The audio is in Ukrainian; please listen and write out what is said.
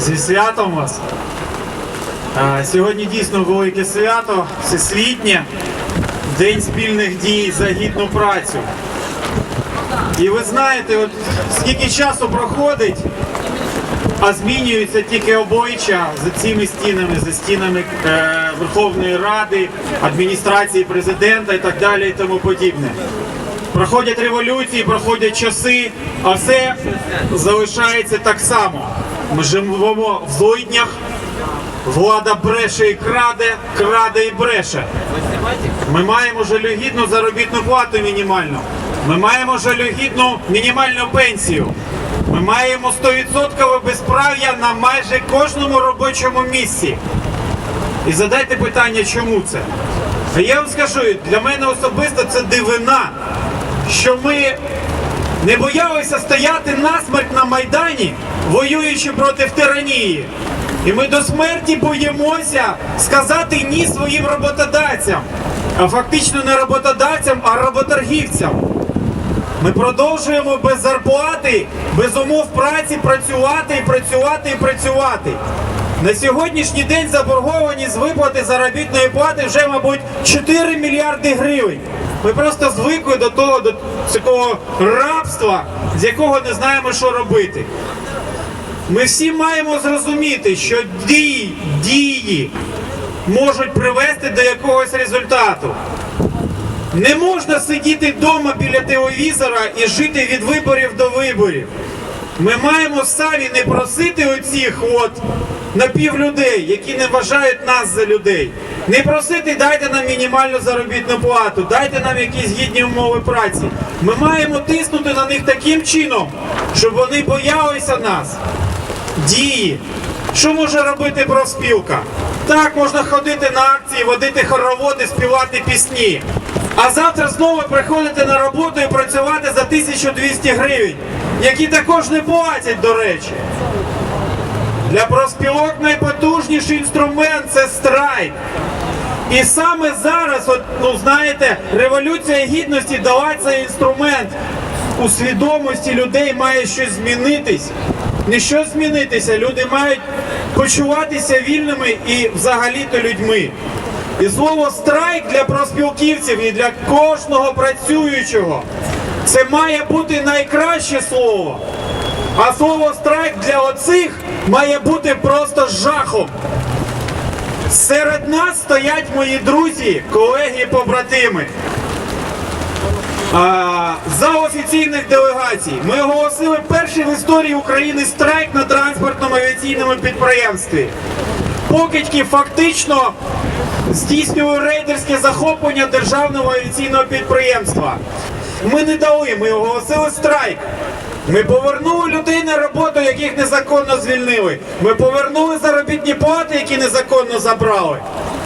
Зі святом вас. Сьогодні дійсно велике свято, всесвітнє, День спільних дій за гідну працю. І ви знаєте, от скільки часу проходить, а змінюються тільки обличчя за цими стінами, за стінами е, Верховної Ради, адміністрації президента і так далі і тому подібне. Проходять революції, проходять часи, а все залишається так само. Ми живемо в злиднях, влада бреше і краде, краде і бреше. Ми маємо жалюгідну заробітну плату мінімальну. Ми маємо жалюгідну мінімальну пенсію. Ми маємо 100% безправ'я на майже кожному робочому місці. І задайте питання, чому це? А я вам скажу, для мене особисто це дивина, що ми не боялися стояти насмерть на Майдані, воюючи проти тиранії. І ми до смерті боїмося сказати ні своїм роботодавцям, а фактично не роботодавцям, а роботоргівцям. Ми продовжуємо без зарплати, без умов праці працювати і працювати і працювати. На сьогоднішній день заборгованість виплати заробітної плати вже, мабуть, 4 мільярди гривень. Ми просто звикли до того, до такого рабства, з якого не знаємо, що робити. Ми всі маємо зрозуміти, що дії, дії можуть привести до якогось результату. Не можна сидіти вдома біля телевізора і жити від виборів до виборів. Ми маємо самі не просити оцих от напівлюдей, які не вважають нас за людей. Не просити дайте нам мінімальну заробітну плату, дайте нам якісь гідні умови праці. Ми маємо тиснути на них таким чином, щоб вони боялися нас. Дії. Що може робити профспілка? Так, можна ходити на акції, водити хороводи, співати пісні. А завтра знову приходити на роботу і працювати за 1200 гривень, які також не платять, до речі. Для профспілок найпотужніший інструмент це страйк. І саме зараз, от, ну знаєте, революція гідності дала цей інструмент. У свідомості людей має щось змінитись. Не щось змінитися, люди мають почуватися вільними і взагалі-то людьми. І слово страйк для профспілківців і для кожного працюючого це має бути найкраще слово. А слово страйк для оцих має бути просто жахом. Серед нас стоять мої друзі, колеги і побратими. А, За офіційних делегацій ми оголосили перший в історії України страйк на транспортному авіаційному підприємстві. Покидьки фактично здійснювали рейдерське захоплення державного авіаційного підприємства. Ми не дали, ми оголосили страйк. Ми повернули людини роботу, яких незаконно звільнили. Ми повернули заробітні плати, які незаконно забрали.